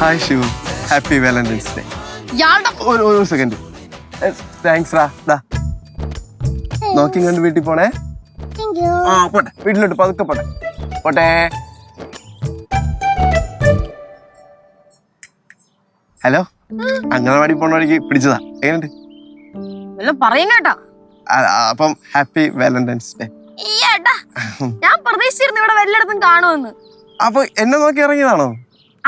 Hi Shivu happy Valentine's day ഒരു ഒരു second thanks eh, റാ. ദാ. കണ്ട് വീട്ടിൽ പോണേ. ആ പോട്ടെ. വീട്ടിലോട്ട് പതുക്കെ പോട്ടെ. പോട്ടെ. ഹലോ അംഗനവാടി പോണ വഴിക്ക് പിടിച്ചതാ. എങ്ങനെയുണ്ട്? വല്ലതും പറയും കേട്ടോ അപ്പം ഹാപ്പി വാലന്റൈൻസ് ഡേ. ഞാൻ പ്രതീക്ഷിച്ചിരുന്നു ഇവിടെ വല്ലയിടത്തും കാണുമെന്ന്. അപ്പൊ എന്നെ നോക്കി ഇറങ്ങിയതാണോ?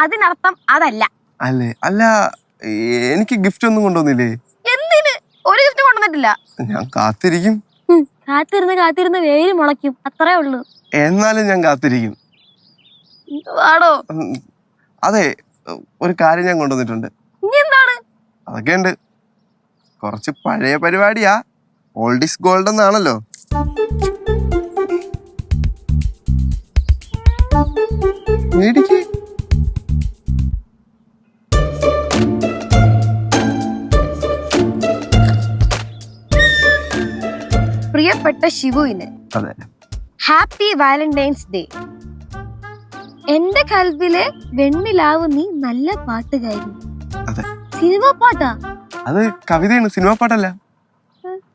അതിനർത്ഥം അതല്ല. അല്ലേ? അല്ല എനിക്ക് ഗിഫ്റ്റ് ഒന്നും കൊണ്ടുവന്നില്ലേ? എന്തിന്? ഒരു ഗിഫ്റ്റ് കൊണ്ടുവന്നിട്ടില്ല. ഞാൻ കാത്തിരിക്കും. കാത്തിരുന്ന് കാത്തിരുന്ന് വേര് മുളയ്ക്കും. അത്രേ ഉള്ളൂ. എന്നാലും ഞാൻ കാത്തിരിക്കും. ആണോ അതെ ഒരു കാര്യം ഞാൻ കൊണ്ടുവന്നിട്ടുണ്ട്. അതൊക്കെ ഉണ്ട്. കുറച്ച് പഴയ പരിപാടിയാ. ഓൾഡ് ഇസ് ഗോൾഡ് എന്നാണല്ലോ. മേടിക്ക്. പ്രിയപ്പെട്ട ശിവുവിന് ഹാപ്പി വാലന്റൈൻസ് ഡേ എന്റെ കൽവിലെ വെണ്ണിലാവ് നീ നല്ല പാട്ടുകാരി. സിനിമ പാട്ടാ? അത് കവിതയാണ് സിനിമ പാട്ടല്ല.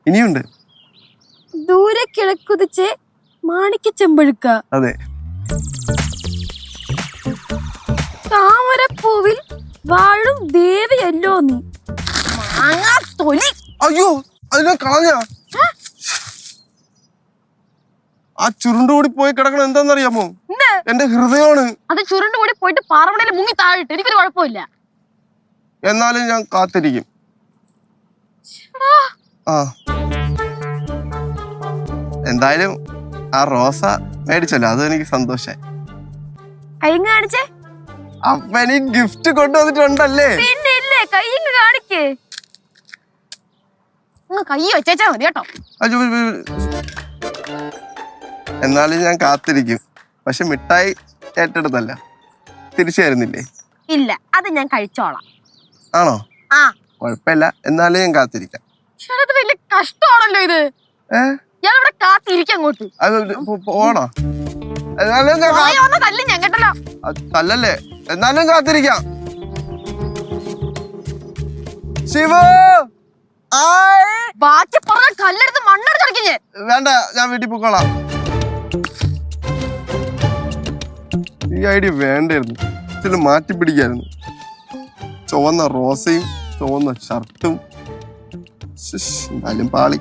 ഇനിയുണ്ട്. ദൂരെ കിഴക്കുതിച്ച് മാണിക്ക ചെമ്പഴുക്ക. അതെ. താമരപ്പൂവിൽ വാഴും ദേവിയല്ലോ നീ മാങ്ങാ തൊലി. അയ്യോ അതിനെ കളഞ്ഞ? ആ. ചുരുണ്ടുകൂടി പോയി കിടക്കണ എന്താണെന്നറിയാമോ? എന്ത്? എന്റെ ഹൃദയമാണ്. അത് ചുരുണ്ട് കൂടി പോയിട്ട് പാറമണയിൽ മുങ്ങി താഴിട്ട് എനിക്കൊരു കുഴപ്പമില്ല. എന്നാലും ഞാൻ കാത്തിരിക്കും. ആ. എന്തായാലും ആ റോസ മേടിച്ചല്ലോ. അത് എനിക്ക് സന്തോഷായി. കൈങ്ങ് കാണിച്ചേ. അപ്പൊ ഗിഫ്റ്റ് കൊണ്ടുവന്നിട്ടുണ്ടല്ലേ? പിന്നെ ഇല്ലേ? കൈങ്ങ് കാണിക്കേ. കൈ വെച്ചേച്ചാ മതി കേട്ടോ. എന്നാലും ഞാൻ കാത്തിരിക്കും. പക്ഷെ മിഠായി ഏറ്റെടുത്തല്ല. തിരിച്ചു തരുന്നില്ലേ? ഇല്ല അത് ഞാൻ കഴിച്ചോളാം. ആണോ? ആ. കുഴപ്പമില്ല. എന്നാലും ഞാൻ കാത്തിരിക്കാം. പക്ഷേ അത് വലിയ കഷ്ടമാണല്ലോ ഇത്. ഏ? ഞാൻ ഇവിടെ കാത്തിരിക്കാം അങ്ങോട്ട്. പോണോ? തല്ലി ഞാൻ കേട്ടല്ലോ. തല്ലല്ലേ? എന്നാലും കാത്തിരിക്കാം. ശിവ! ബാക്കി പറഞ്ഞ കല്ലെടുത്ത് മണ്ണെടുത്ത് വേണ്ട ഞാൻ വീട്ടിൽ പൊക്കോളാം. ഈ ഐഡിയ വേണ്ടായിരുന്നു. ചില മാറ്റി പിടിക്കായിരുന്നു. ചുവന്ന റോസയും ചുവന്ന ഷർട്ടും. എന്നാലും പാളി.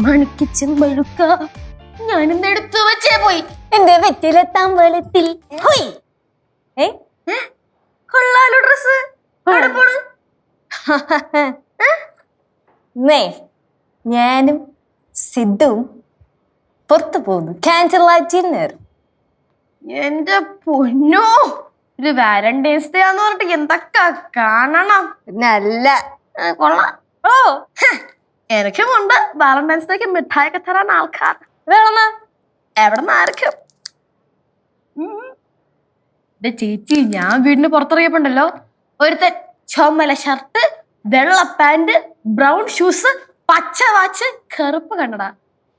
മണിക്ക് ചെമ്പഴുക്ക. ഞാനിന്ന് എടുത്തു വെച്ചേ പോയി. എന്റെ വെറ്റിലെത്താൻ വെളുത്തിൽ. കൊള്ളാലോ ഡ്രസ് ഞാനും സിദ്ധുവും പുറത്തു പോകുന്നു. ക്യാൻഡിൽ ലൈറ്റ് എന്റെ പൊന്നോ. ഒരു വാലന്റൈൻസ് ഡേ ആന്ന് പറഞ്ഞിട്ട് എന്തൊക്കെ കാണണം. പിന്നെ അല്ല. കൊള്ളാം. ഓ. എനിക്കുമുണ്ട് വാലന്റൈൻസ് ഡേക്ക് മിഠായിയൊക്കെ തരാൻ ആൾക്കാർ. വേണമെന്ന് എവിടെ നിന്നായിരിക്കും എന്റെ ചേച്ചി ഞാൻ വീടിന് പുറത്തിറങ്ങിയപ്പോണ്ടല്ലോ. ഒരുത്തൻ ചുമല ഷർട്ട് വെള്ള പാന്റ് ബ്രൗൺ ഷൂസ് പച്ച വാച്ച് കറുപ്പ് കണ്ടടാ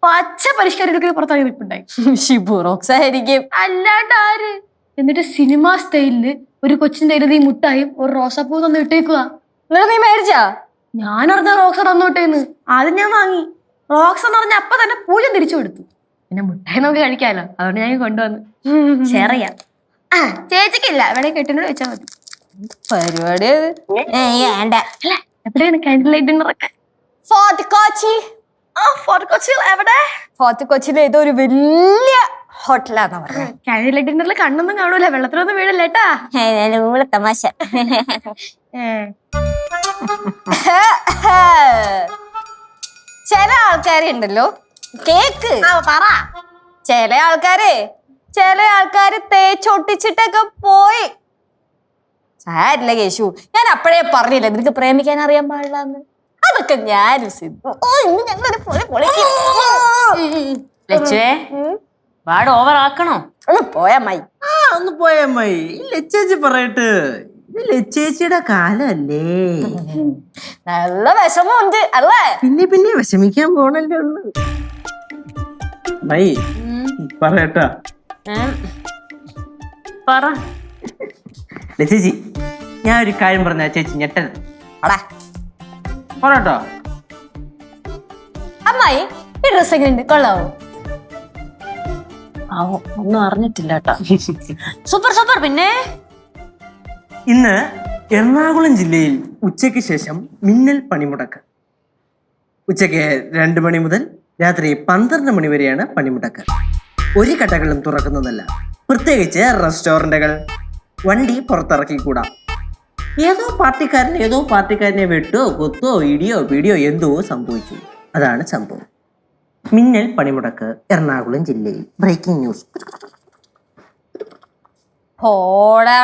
പച്ച പരിഷ്കാരം പുറത്തിറങ്ങി നിൽപ്പുണ്ടായി. ഷിബു റോക്സ് ആയിരിക്കും. അല്ലാണ്ട് ആര്? എന്നിട്ട് സിനിമ സ്റ്റൈലിൽ ഒരു കൊച്ചിന്റെ ഈ മുട്ടായും ഒരു റോസാപ്പൂ തന്നു ഇട്ടേക്കുക നീ മേടിച്ചാ ഞാൻ അറിഞ്ഞ റോക്സ് തന്നോട്ടേന്ന് ആദ്യം ഞാൻ വാങ്ങി. റോക്സ് എന്ന് പറഞ്ഞ അപ്പൊ തന്നെ പൂജ തിരിച്ചു കൊടുത്തു. പിന്നെ മുട്ടായി നമുക്ക് കഴിക്കാലോ. അതുകൊണ്ട് ഞാൻ കൊണ്ടുവന്നു. ഷെയർ ചെയ്യാം ആ ചേച്ചിക്കില്ല ഇവിടെ കെട്ടിനോട് വെച്ചാ മതി. പരിപാടി അത്. ഏയ് വേണ്ട. അല്ല എവിടെയാണ് കാൻഡിൽ ലൈറ്റ് ഡിന്നർ ഒക്കെ? ഫോർട്ട് കൊച്ചി ആ ഫോർട്ട് കൊച്ചിയിൽ എവിടെ? ഫോർട്ട് കൊച്ചിയിൽ ഏതോ ഒരു വലിയ ഹോട്ടലാന്ന് പറഞ്ഞത് കാൻഡിൽ ലൈറ്റ് ഡിന്നറിൽ കണ്ണൊന്നും കാണൂല. വെള്ളത്തിലൊന്നും വീഴല്ലേട്ടാ ഊള തമാശ. ചില ആൾക്കാരുണ്ടല്ലോ. കേക്ക്. ആ പറ. ചില ആൾക്കാരെ ചില ആൾക്കാര് തേച്ചൊട്ടിച്ചിട്ടൊക്കെ പോയി. സാരില്ല കേശു ഞാൻ അപ്പോഴേ പറഞ്ഞില്ല നിനക്ക് പ്രേമിക്കാൻ അറിയാൻ പാടില്ല അതൊക്കെ ഞാനും സിദ്ധു. ഓ ഇന്ന് ഞങ്ങളൊരു പൊളി പൊളിക്കും ലച്ചുവേ വാട് ഓവർ ആക്കണോ? ഒന്ന് പോയാ മൈ ആ ഒന്ന് പോയമ്മായി ലച്ചേച്ചി പറയട്ട്. ഇത് ലച്ചേച്ചിയുടെ കാലല്ലേ? നല്ല വിഷമമുണ്ട് അല്ലേ? പിന്നെ പിന്നെ വിഷമിക്കാൻ പോണല്ലേ ഉള്ളു. പറയട്ടാ പറ ലച്ചേച്ചി ഞാൻ ഒരു കാര്യം പറഞ്ഞ ചേച്ചി ഞെട്ടൻ അടാ പറയട്ടോ അമ്മായി ഈ ഡ്രസ് എങ്ങനെയുണ്ട്? കൊള്ളാവോ? ആവോ ഒന്നും അറിഞ്ഞിട്ടില്ല കേട്ടോ സൂപ്പർ സൂപ്പർ. പിന്നെ? ഇന്ന് എറണാകുളം ജില്ലയിൽ ഉച്ചയ്ക്ക് ശേഷം മിന്നൽ പണിമുടക്ക്. ഉച്ചയ്ക്ക് രണ്ട് മണി മുതൽ രാത്രി പന്ത്രണ്ട് മണി വരെയാണ് പണിമുടക്ക്. ഒരു കടകളും തുറക്കുന്നതല്ല പ്രത്യേകിച്ച് റെസ്റ്റോറന്റുകൾ വണ്ടി പുറത്തിറക്കിക്കൂടാ. ഏതോ പാർട്ടിക്കാരൻ ഏതോ പാർട്ടിക്കാരനെ വെട്ടോ കൊത്തോ ഇടിയോ പിടിയോ എന്തോ സംഭവിച്ചു. അതാണ് സംഭവം. മിന്നൽ പണിമുടക്ക് എറണാകുളം ജില്ലയിൽ. Breaking news. അവിടെ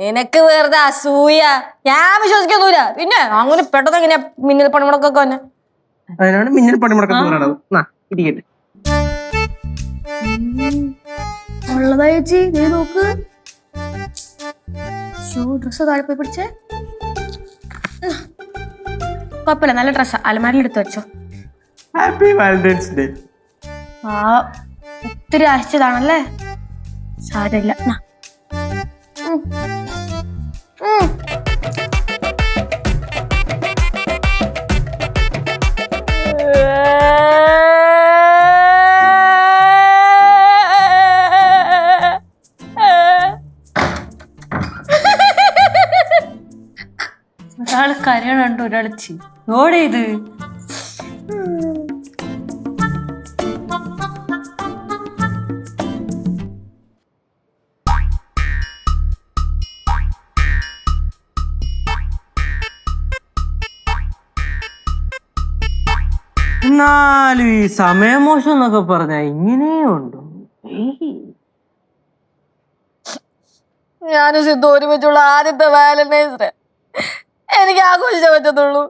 നിനക്ക് വെറുതെ അസൂയ. ഞാൻ വിശ്വസിക്കൊന്നുമില്ല പിന്നെ അങ്ങനെ പെട്ടെന്ന് എങ്ങനെയാ മിന്നൽ പണിമുടക്കൊക്കെ വന്നെ? അതിനാണ് മിന്നൽ പണിമുടക്ക് എന്ന് പറയുന്നത് നാ, ഇരിക്കട്ടെ. ഉള്ളതാ ചേച്ചി. നീ നോക്ക്. ഷൂ ഡ്രസ് താഴെ പോയി പിടിച്ചേ. കുഴപ്പമില്ല. നല്ല ഡ്രസ്സാ അലമാരിൽ എടുത്തു വെച്ചോ. ഹാപ്പി വാലന്റൈൻസ് ഡേ ആ ഒത്തിരി ആശിച്ചതാണല്ലേ? സാരമില്ല. ഒരാൾ കരയണുണ്ട് ഒരാൾ ചി ഓടേത് എന്നാലും ഈ സമയമോശം എന്നൊക്കെ പറഞ്ഞ ഇങ്ങനെയുണ്ട്. ഞാനും സിദ്ധു ഒരുമിച്ചുള്ള ആദ്യത്തെ വാലന്റൈൻസ് ഡേ എനിക്ക് ആഘോഷിച്ചേ പറ്റത്തുള്ളൂ.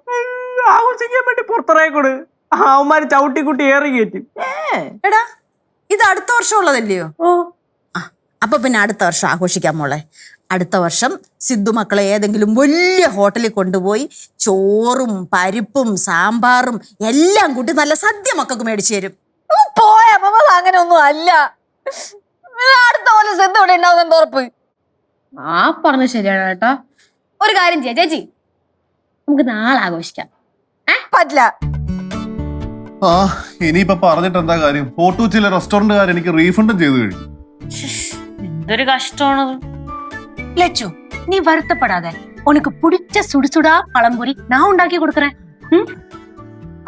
ആഘോഷിക്കാൻ വേണ്ടി പുറത്തിറങ്ങിക്കൂട്? അവന്മാര് ചവിട്ടിക്കുട്ടി ഏറി കയറ്റി. എടാ ഇത് അടുത്ത വർഷം ഉള്ളതല്ലയോ ഓ അപ്പൊ പിന്നെ അടുത്ത വർഷം ആഘോഷിക്കാം മോളെ. അടുത്ത വർഷം സിദ്ധു മക്കളെ ഏതെങ്കിലും വലിയ ഹോട്ടലിൽ കൊണ്ടുപോയി ചോറും പരിപ്പും സാമ്പാറും എല്ലാം കൂട്ടി നല്ല സദ്യ മക്കൾക്ക് മേടിച്ചു തരും. പോയ അങ്ങനെ ഒന്നും അല്ല. അടുത്ത പോലെ സിദ്ധു ഇവിടെ ഉണ്ടാവും എന്താ ഉറപ്പ്. ആ പറഞ്ഞ ശരിയാണ് കേട്ടോ. ഒരു കാര്യം ചെയ്യാം ചേച്ചി. നമുക്ക് നാളെ ആഘോഷിക്കാം. ഇനിയിപ്പൊ പറഞ്ഞിട്ട് എന്താ കാര്യം? ഫോട്ടോച്ചിലെ റെസ്റ്റോറന്റുകാർ എനിക്ക് റീഫണ്ടും ചെയ്തു കഴിഞ്ഞു. എന്തൊരു കഷ്ടമാണത്. ലച്ചു നീ വരുത്തപ്പെടാതെ ഉനക്ക് പിടിച്ച സുടിസുടാ പളംപൊരി ഞാൻ ഉണ്ടാക്കി കൊടുക്കണേ.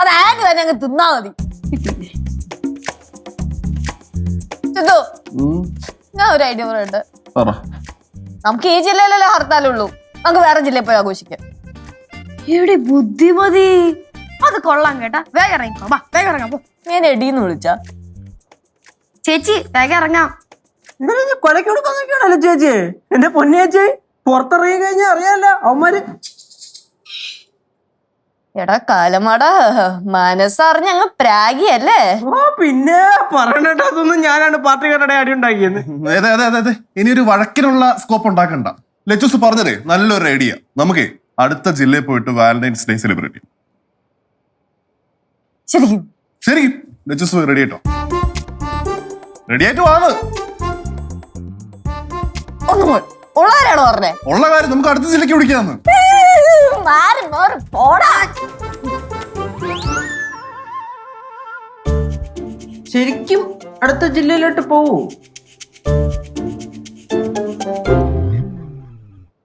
അത് തിന്നാ മതി. ഞാൻ ഒരു ഐഡിയ പറയട്ടെ നമുക്ക് ഈ ജില്ലയിലല്ലേ ഹർത്താലുള്ളൂ. നമുക്ക് വേറെ ജില്ലയിൽ പോയി ആഘോഷിക്കാം. എവിടെ ബുദ്ധിമതി. അത് കൊള്ളാം കേട്ടാ. വേഗം ഇറങ്ങിക്കോ വാ വേഗം ഇറങ്ങാം പോ. ഞാൻ എടീന്ന് വിളിച്ചാ. ചേച്ചി വേഗം ഇറങ്ങാം. കൊലക്ക് കൊടുക്കാൻ നോക്കിയാണല്ലോ ചേച്ചി. എന്റെ പൊന്നേച്ചി പുറത്തിറങ്ങി കഴിഞ്ഞാൽ അറിയാലോ അവന്മാര്. എടാ കാലമാടാ. മനസ്സറിഞ്ഞ അങ്ങ് പ്രാഗിയല്ലേ? ഓ പിന്നെ പറയണട്ടോ അതൊന്നും ഞാനാണ് പാർട്ടിക്കാരുടെ അടി ഉണ്ടാക്കിയത്. അതെ അതെ അതെ അതെ ഇനി ഒരു വഴക്കിനുള്ള സ്കോപ്പ് ഉണ്ടാക്കണ്ട. ലച്ചുസ് പറഞ്ഞതേ നല്ലൊരു ഐഡിയ നമുക്ക് അടുത്ത ജില്ലയിൽ പോയിട്ട് വാലന്റൈൻസ് ഡേ സെലിബ്രേറ്റ് ചെയ്യും. ശരിക്കും. റെഡി ആയിട്ടോ. റെഡി ആയിട്ട് വാന്ന് ഒന്നും കൂടെ. ഉള്ളവരാണോ പറഞ്ഞേ? ഉള്ള കാര്യം നമുക്ക് അടുത്ത ജില്ലക്ക് വിളിക്കാന്ന്. മാറി മാറി പോടാ. ശരിക്കും അടുത്ത ജില്ലയിലോട്ട് പോവൂ.